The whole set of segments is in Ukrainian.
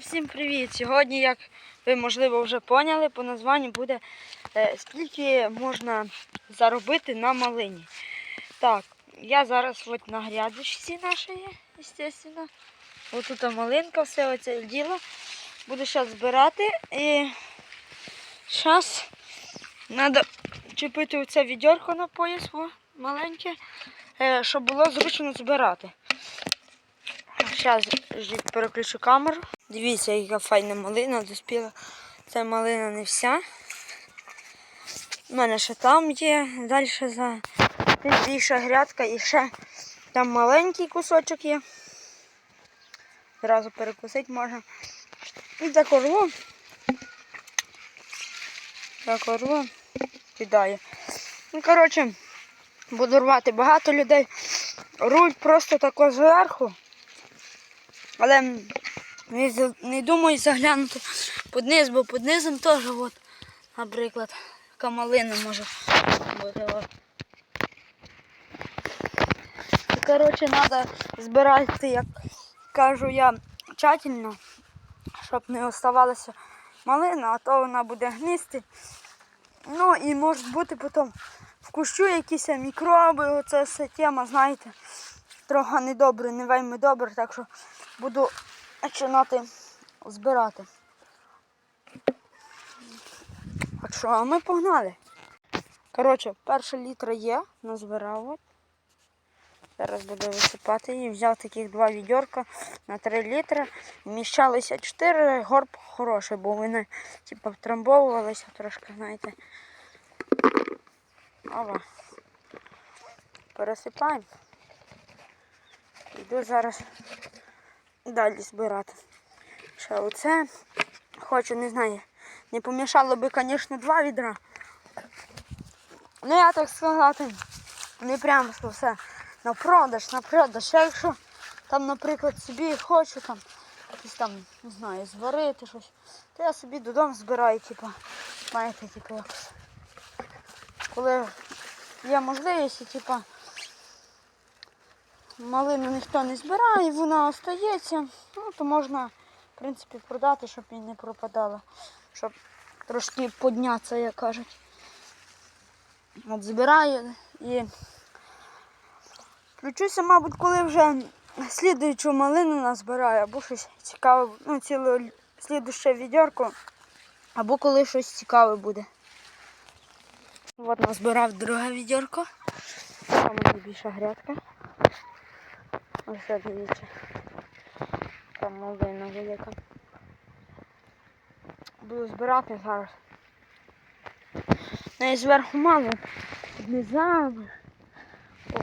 Всім привіт! Сьогодні, як ви можливо вже поняли, по названню буде е, скільки можна заробити на малині. Так, я зараз от на грядочці нашої, звісно. Ось малинка, все оце діло. Буду зараз збирати і зараз треба чіпити оце відьорко на пояс о, маленьке, е, щоб було зручно збирати. Зараз переключу камеру. Дивіться, яка файна малина доспіла. Це малина не вся. У мене ще там є. Далі за більша грядка і ще там маленький кусочок є. Зразу перекусити можна. І так орву. Так орву. Кидаю. Ну, коротше, буду рвати багато людей. Руль просто тако зверху. Але не, не думаю заглянути під низ, бо під низом теж, от, наприклад, камалина може бути. От. Коротше, треба збирати, як кажу я, тщательно, щоб не оставалася малина, а то вона буде гнисти. Ну і може бути потім в кущу якісь мікроби, оце все тема, знаєте, трохи недобре, не вельми добре, так що буду починати збирати. Так що, а ми погнали. Коротше, перша літра є, назбирав. Зараз буду висипати її. Взяв таких два відьорка на 3 літри. Вміщалися 4, горб хороший, бо вони типу, втрамбовувалися трошки, знаєте. Ова. Пересипаємо. Йду зараз далі збирати. Ще оце. Хочу, не знаю. Не помішало би, звісно, два відра. Ну я так сказати, не прямо що все на продаж, на продаж. А якщо там, наприклад, собі хочу там якісь там, не знаю, зварити щось, то я собі додому збираю, типу, знаєте, типу. Коли є можливість, і, типу, малину ніхто не збирає, вона остається, ну, то можна, в принципі, продати, щоб і не пропадала. Щоб трошки поднятися, як кажуть. От збираю і включуся, мабуть, коли вже слідуючу малину назбираю, або щось цікаве, ну, ціле слідуще відьорко, або коли щось цікаве буде. От назбирав друге відьорко. Там найбільша грядка. Ось дивіться. Там малина велика. Буду збирати зараз. Не зверху мало. Низами.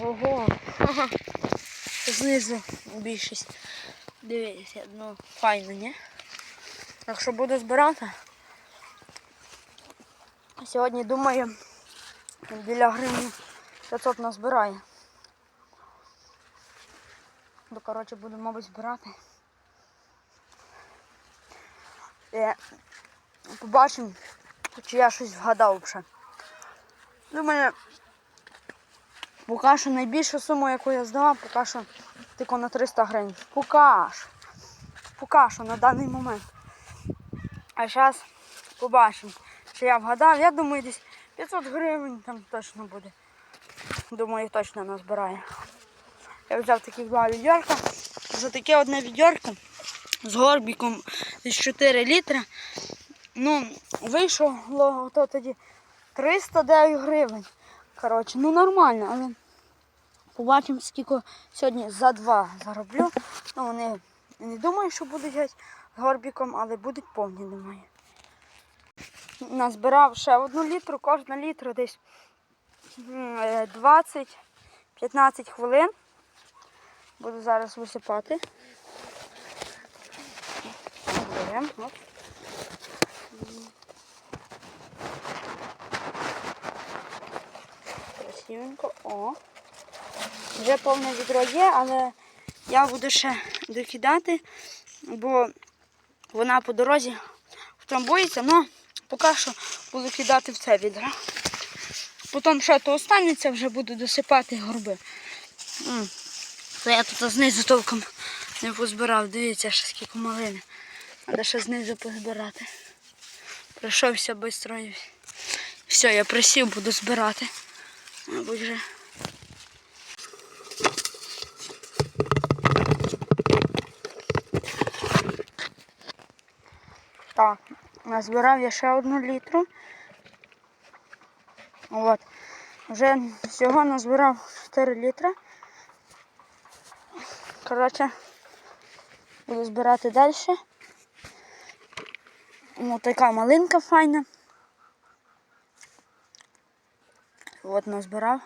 Ого. Ха-ха. Знизу більшість. Дивіться, ну файно, ні? Так що буду збирати. Сьогодні думаю, біля гривні 500 назбирає. Ну, коротше, буду, мабуть, збирати. Е, побачимо, чи я щось вгадав вже. Думаю, поки що найбільшу суму, яку я здавав, поки що тільки на 300 гривень. Поки що. Поки що на даний момент. А зараз побачимо, чи я вгадав. Я думаю, десь 500 гривень там точно буде. Думаю, точно назбирає. Я взяв таких два відьорка. За таке одне відьорко з горбіком десь 4 літри. Ну, вийшло то тоді 309 гривень. Коротше, ну нормально, але побачимо, скільки сьогодні за два зароблю. Ну, вони не думаю, що будуть геть з горбіком, але будуть повні, думаю. Назбирав ще одну літру, кожна літра десь е, 20-15 хвилин. Буду зараз висипати. Беремо. Красивенько. О. Вже повне відро є, але я буду ще докидати, бо вона по дорозі втрамбується, але поки що буду кидати в це відро. Потім ще то останеться, вже буду досипати горби. То я тут знизу толком не позбирав. Дивіться, ще скільки малини. Треба ще знизу позбирати. Пройшовся швидко все, я присів, буду збирати. Мабуть вже. Так, назбирав я ще одну літру. От. Вже всього назбирав 4 літри. Коротше, буду збирати далі. Ось така малинка файна. От назбирав.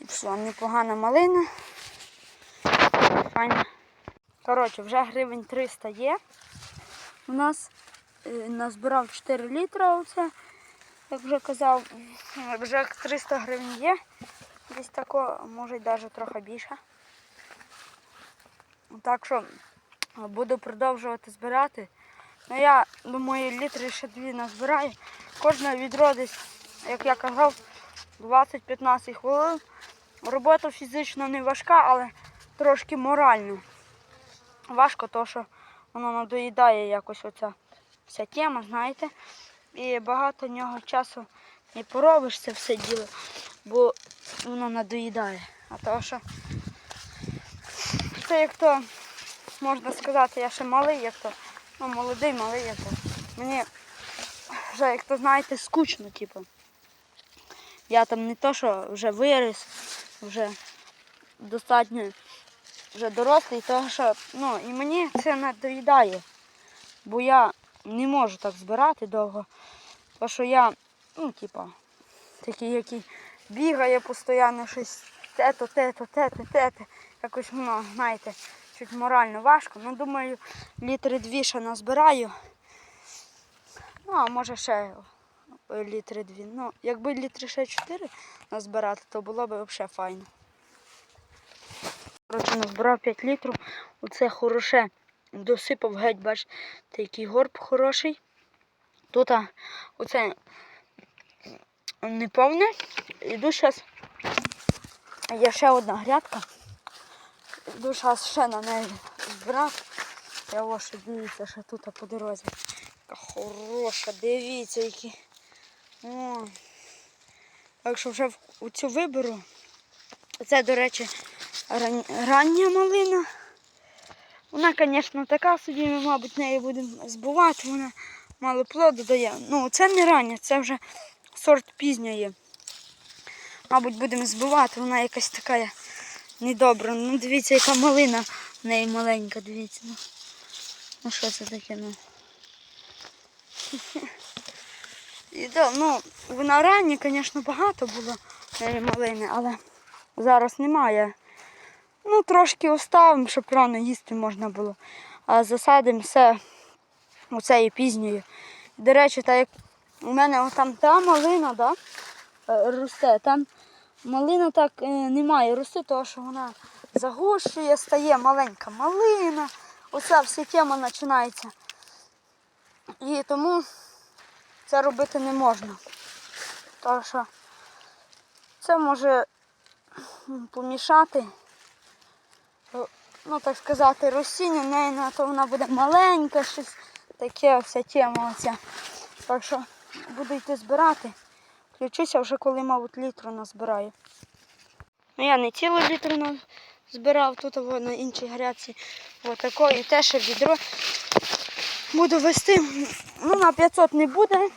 І все, непогана малина. Файна. Коротше, вже гривень 300 є. У нас е, назбирав 4 літри оце, як вже казав, вже 300 гривень є. Десь тако, може навіть трохи більше. Так що е, буду продовжувати збирати. Ну я думаю, літри ще дві назбираю. Кожне відро десь, як я казав, 20-15 хвилин. Робота фізично не важка, але трошки морально. Важко, тому що воно надоїдає якось оця вся тема, знаєте. І багато нього часу не поробиш це все діло, бо воно надоїдає. А то що це як то можна сказати, я ще малий, як то, ну молодий, малий, як то. Мені вже, як то знаєте, скучно, типу. Я там не то, що вже виріс, вже достатньо вже дорослий, тому що ну, і мені це надоїдає. Бо я не можу так збирати довго. Тому що я, ну, типа, такий, який бігає постійно щось те-то, те-то, те-то, те-то. Якось воно, знаєте, чуть морально важко. Ну, думаю, літри дві ще назбираю. Ну, а може ще е, літри дві. Ну, якби літри ще чотири назбирати, то було б взагалі файно. Коротше, назбирав 5 літрів. Оце хороше. Досипав геть, бач, такий горб хороший. Тут оце не повне. Іду зараз. Є ще одна грядка. Зараз ще на неї збирати. Я ось дивіться, що тут по дорозі. Яка хороша, дивіться, які. О. Так що вже у цю виберу. Це, до речі, ран... рання малина. Вона, звісно, така собі, ми, мабуть, неї будемо збувати, вона мало плоду дає. Ну, це не рання, це вже сорт пізньої. Мабуть, будемо збивати, вона якась така недобра. Ну, дивіться, яка малина в неї маленька, дивіться. Ну, ну що це таке? Ну. І, да, ну, вона рання, звісно, багато було малини, але зараз немає. Ну, трошки оставимо, щоб рано їсти можна було. А засадимо все оцею пізньою. До речі, так як у мене там та малина, да, е, росте, там малина так е, немає рости, тому що вона загущує, стає маленька малина. Оця вся тема починається. І тому це робити не можна. Тому що це може помішати ну так сказати, росіння неї на то вона буде маленька, щось таке вся тема оця. Так що буду йти збирати. Включуся вже коли, мабуть, літру назбираю. Ну я не цілу літру збирав, тут або на іншій грядці. Отако і те ще відро. Буду вести. Ну, на 500 не буде.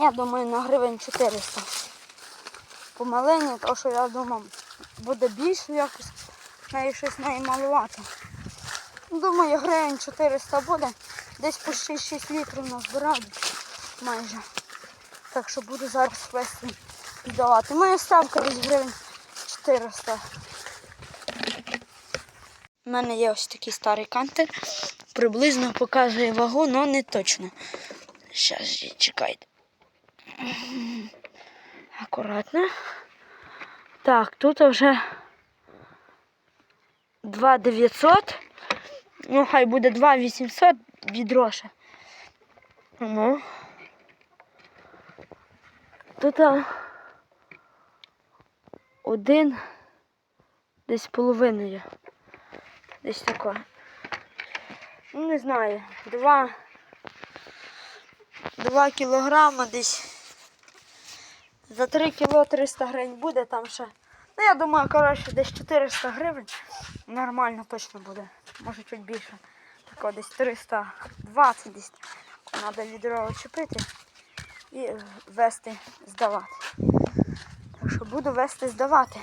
Я думаю, на гривень 400. Помалені, тому що я думав, буде більше якось неї щось неї малувати. Думаю, гривень 400 буде. Десь по 6 літрів назбираю майже. Так що буду зараз вести і давати. Моя ставка десь гривень 400. У мене є ось такий старий кантер. Приблизно показує вагу, але не точно. Зараз чекайте. Акуратно. Так, тут вже 2900. Ну, хай буде 2800 відро ще. Ну. Тут а, один десь половиною. Десь таке. ну не знаю, 2, 2 кілограма десь. За 3 кіло 300 гривень буде там ще. Ну, я думаю, коротше, десь 400 гривень. Нормально точно буде. Може чуть більше. Тако десь 320 десь. Треба відро чепити і вести здавати. Так що буду вести здавати.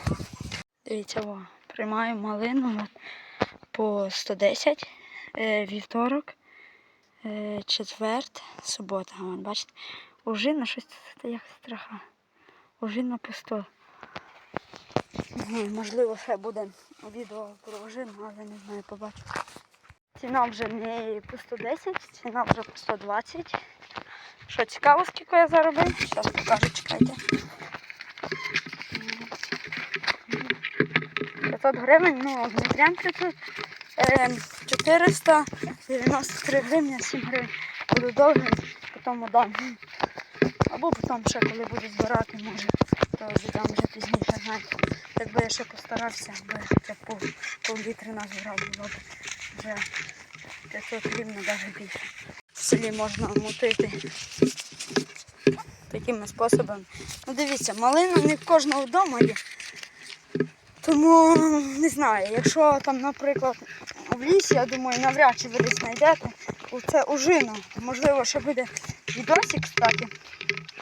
Дивіться, о, приймаю малину по 110 е, вівторок, е, четверт, субота. Бачите, ужина щось це як страха. Ужина по 100. Ну, можливо, ще буде відео про ужину, але не знаю, побачу. Ціна вже не по 110, ціна вже по 120. Що цікаво, скільки я заробив? Зараз покажу, чекайте. 500 гривень, ну не прям 500. Е, 493 гривні, 7 гривень. Буду довгим, потім дам. Або потім ще коли буду збирати, може, то віддам вже пізніше, знаєте. Якби я ще постарався, би хоча б пол, пол літри назбирав, було б вже 500 гривень, навіть більше. Селі можна мутити такими способами. Ну дивіться, малина не в кожного вдома є. Тому не знаю, якщо там, наприклад, в лісі, я думаю, навряд чи ви десь знайдете. Це ужина. Можливо, ще буде відосик, кстати.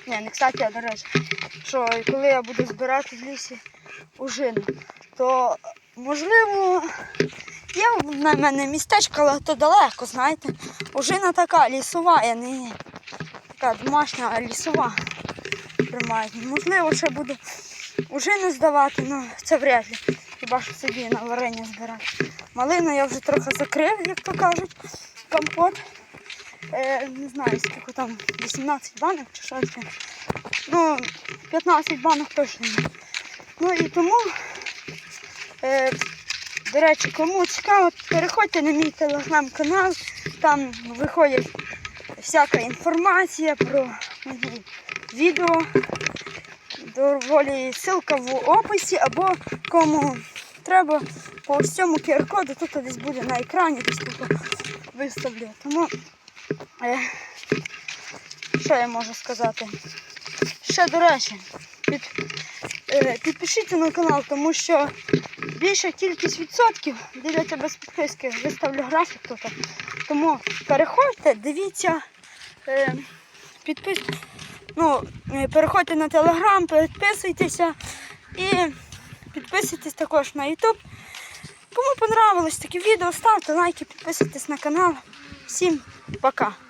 Ні, не кстати, а до речі, що коли я буду збирати в лісі ужину, то можливо є в мене містечко, але то далеко, знаєте. Ужина така лісова, я не така домашня, а лісова приймають. Можливо, ще буду ужину здавати, але це вряд ли. Хіба що собі на варення збирати. Малину я вже трохи закрив, як то кажуть, компот. Е, не знаю, скільки там, 18 банок чи що це. Ну, 15 банок точно. Ну і тому, е, до речі, кому цікаво, переходьте на мій телеграм-канал, там виходить всяка інформація про мої відео. Доволі ссылка в описі, або кому треба по ось цьому QR-коду, тут десь буде на екрані, десь тут виставлю. Тому е, що я можу сказати? Ще до речі, під, е, підпишіться на канал, тому що більша кількість відсотків дивляться без підписки. Виставлю графік тут. Тому переходьте, дивіться, е, підпис... ну, е, переходьте на телеграм, підписуйтеся і підписуйтесь також на YouTube. Кому понравилось таке відео, ставте лайки, підписуйтесь на канал. Всім пока!